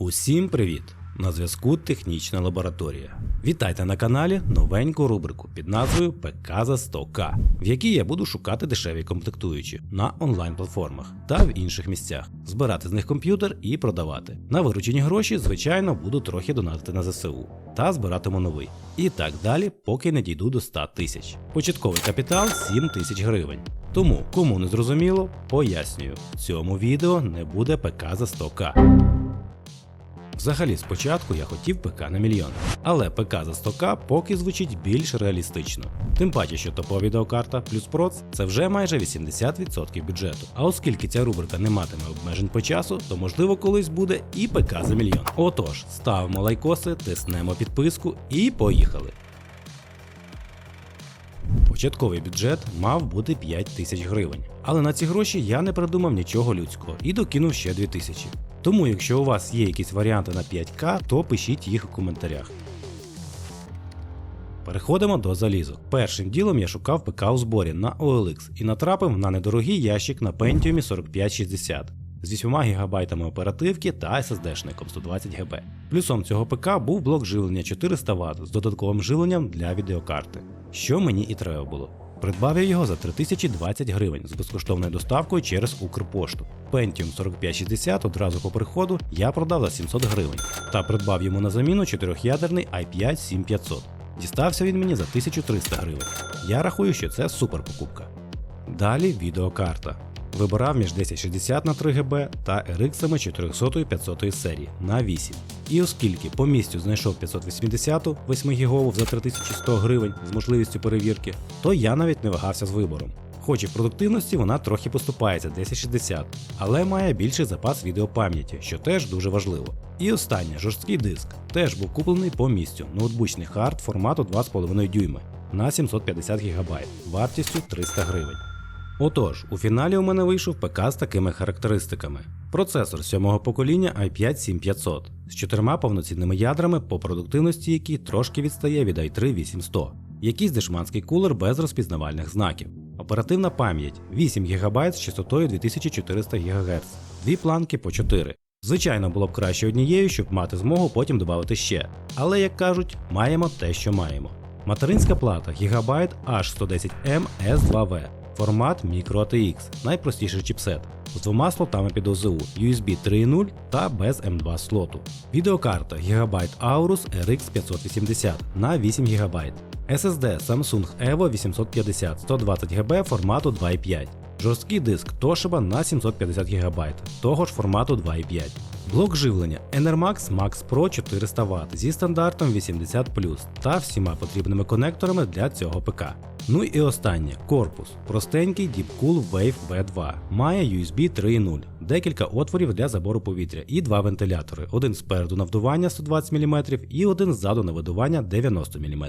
Усім привіт! На зв'язку Технічна лабораторія. Вітайте на каналі новеньку рубрику під назвою ПК за 100К, в якій я буду шукати дешеві комплектуючі на онлайн-платформах та в інших місцях, збирати з них комп'ютер і продавати. На виручені гроші, звичайно, буду трохи донатити на ЗСУ та збиратиму новий. І так далі, поки не дійду до 100 тисяч. Початковий капітал 7 тисяч гривень. Тому, кому не зрозуміло, пояснюю, в цьому відео не буде ПК за 100К. Взагалі, спочатку я хотів ПК на мільйон, але ПК за 100к поки звучить більш реалістично. Тим паче, що топова відеокарта плюс проц це вже майже 80% бюджету. А оскільки ця рубрика не матиме обмежень по часу, то можливо колись буде і ПК за мільйон. Отож, ставимо лайкоси, тиснемо підписку і поїхали. Початковий бюджет мав бути 5 тисяч гривень, але на ці гроші я не придумав нічого людського і докинув ще 2 тисячі. Тому, якщо у вас є якісь варіанти на 5К, то пишіть їх у коментарях. Переходимо до залізок. Першим ділом я шукав ПК у зборі на OLX і натрапив на недорогий ящик на Pentium 4560 з 8 ГБ оперативки та SSD-шником 120 ГБ. Плюсом цього ПК був блок живлення 400 Вт з додатковим живленням для відеокарти, що мені і треба було. Придбав я його за 3020 гривень з безкоштовною доставкою через Укрпошту. Pentium 4560 одразу по приходу я продав за 700 гривень та придбав йому на заміну 4-ядерний i5 7500. Дістався він мені за 1300 гривень. Я рахую, що це супер покупка. Далі відеокарта. Вибирав між 1060 на 3 ГБ та RX 400 500 серії на 8. І оскільки по місцю знайшов 580 8 гігову за 3100 гривень з можливістю перевірки, то я навіть не вагався з вибором. Хоч і в продуктивності вона трохи поступається 1060, але має більший запас відеопам'яті, що теж дуже важливо. І останнє жорсткий диск теж був куплений по місцю, ноутбучний хард формату 2,5 дюйми на 750 ГБ вартістю 300 гривень. Отож, у фіналі у мене вийшов ПК з такими характеристиками. Процесор сьомого покоління i5 7500 з чотирма повноцінними ядрами, по продуктивності які трошки відстає від i3 8100, якийсь дешманський кулер без розпізнавальних знаків, оперативна пам'ять 8 ГБ з частотою 2400 ГГц, дві планки по 4. Звичайно, було б краще однією, щоб мати змогу потім додати ще. Але, як кажуть, маємо те, що маємо. Материнська плата Gigabyte H110M S2V. Формат MicroATX, найпростіший чіпсет, з двома слотами під ОЗУ USB 3.0 та без M2 слоту. Відеокарта Gigabyte Aorus RX 580 на 8 ГБ. SSD Samsung Evo 850 120 ГБ формату 2.5. Жорсткий диск Toshiba на 750 ГБ, того ж формату 2.5. Блок живлення Enermax Max Pro 400 Вт зі стандартом 80 та всіма потрібними конекторами для цього ПК. Ну і останнє корпус. Простенький Deepcool Wave V2. Має USB 3.0, декілька отворів для забору повітря і два вентилятори. Один спереду на вдування 120 мм і один ззаду на видування 90 мм.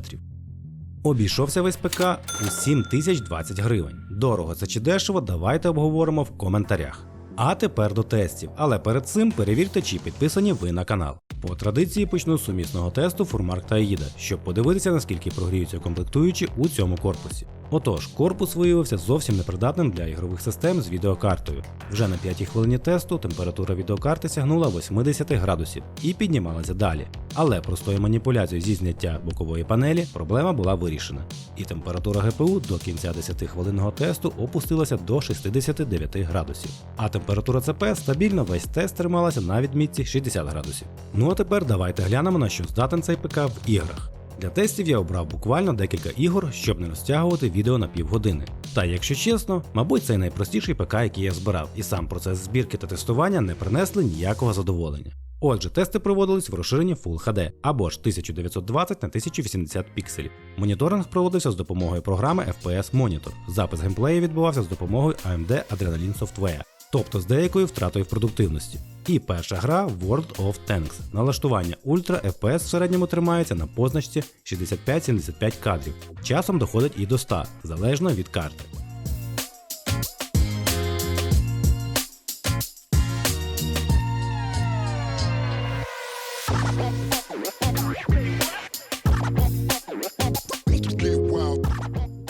Обійшовся весь ПК у 7020 гривень. Дорого це чи дешево, давайте обговоримо в коментарях. А тепер до тестів, але перед цим перевірте, чи підписані ви на канал. По традиції почну з сумісного тесту Фурмарк та Аїда, щоб подивитися, наскільки прогріються комплектуючі у цьому корпусі. Отож, корпус виявився зовсім непридатним для ігрових систем з відеокартою. Вже на п'ятій хвилині тесту температура відеокарти сягнула 80 градусів і піднімалася далі. Але простою маніпуляцією зі зняття бокової панелі проблема була вирішена. І температура ГПУ до кінця 10 хвилинного тесту опустилася до 69 градусів. А температура ЦП стабільно весь тест трималася на відмітці 60 градусів. Ну а тепер давайте глянемо на що здатен цей ПК в іграх. Для тестів я обрав буквально декілька ігор, щоб не розтягувати відео на півгодини. Та якщо чесно, мабуть, це найпростіший ПК, який я збирав, і сам процес збірки та тестування не принесли ніякого задоволення. Отже, тести проводились в розширенні Full HD або ж 1920 на 1080 пікселів. Моніторинг проводився з допомогою програми FPS Monitor. Запис геймплею відбувався з допомогою AMD Adrenalin Software тобто з деякою втратою в продуктивності. І перша гра World of Tanks. Налаштування Ultra FPS в середньому тримається на позначці 65-75 кадрів. Часом доходить і до 100, залежно від карти.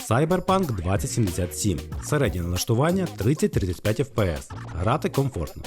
Cyberpunk 2077. Середнє налаштування 30-35 FPS. Грати комфортно.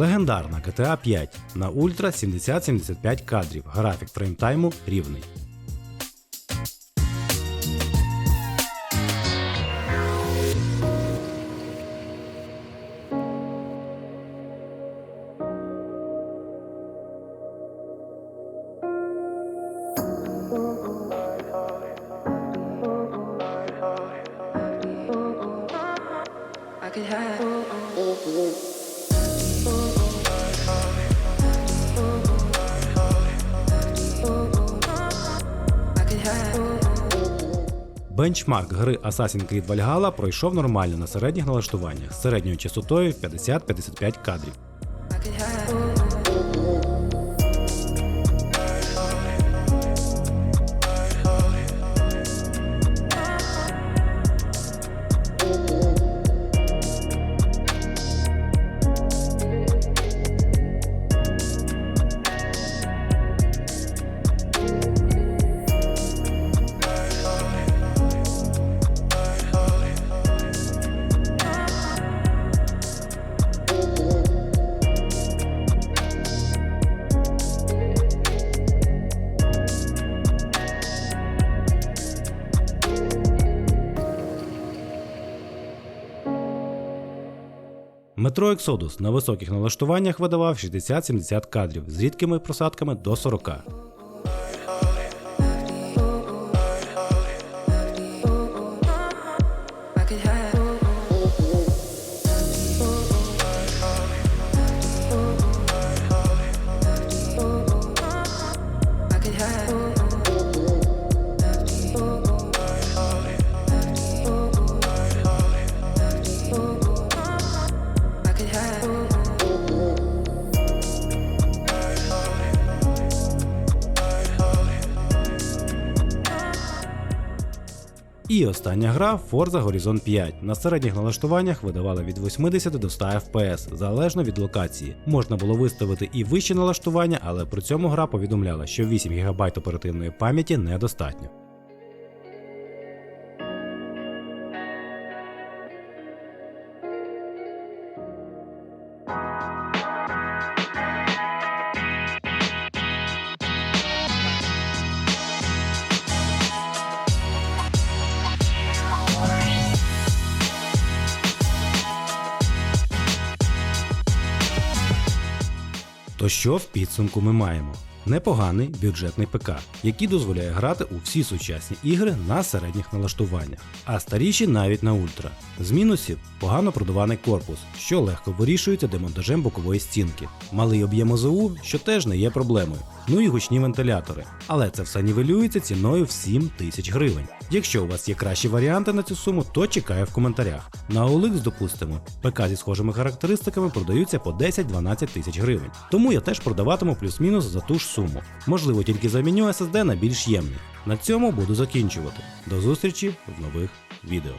Легендарна GTA 5 на ультра 70-75 кадрів. Графік фреймтайму рівний. I could have. Бенчмарк гри Assassin's Creed Valhalla пройшов нормально на середніх налаштуваннях з середньою частотою 50-55 кадрів. Metro Exodus на високих налаштуваннях видавав 60-70 кадрів з рідкими просадками до 40. І остання гра Forza Horizon 5. На середніх налаштуваннях видавала від 80 до 100 FPS, залежно від локації. Можна було виставити і вищі налаштування, але при цьому гра повідомляла, що 8 ГБ оперативної пам'яті недостатньо. То що в підсумку ми маємо? Непоганий бюджетний ПК, який дозволяє грати у всі сучасні ігри на середніх налаштуваннях, а старіші навіть на ультра. З мінусів погано продуваний корпус, що легко вирішується демонтажем бокової стінки, малий об'єм ОЗУ, що теж не є проблемою. Ну і гучні вентилятори. Але це все нівелюється ціною в 7 тисяч гривень. Якщо у вас є кращі варіанти на цю суму, то чекаю в коментарях. На OLX, допустимо, ПК зі схожими характеристиками продаються по 10-12 тисяч гривень. Тому я теж продаватиму плюс-мінус за ту ж суму. Можливо, тільки заміню SSD на більш ємний. На цьому буду закінчувати. До зустрічі в нових відео.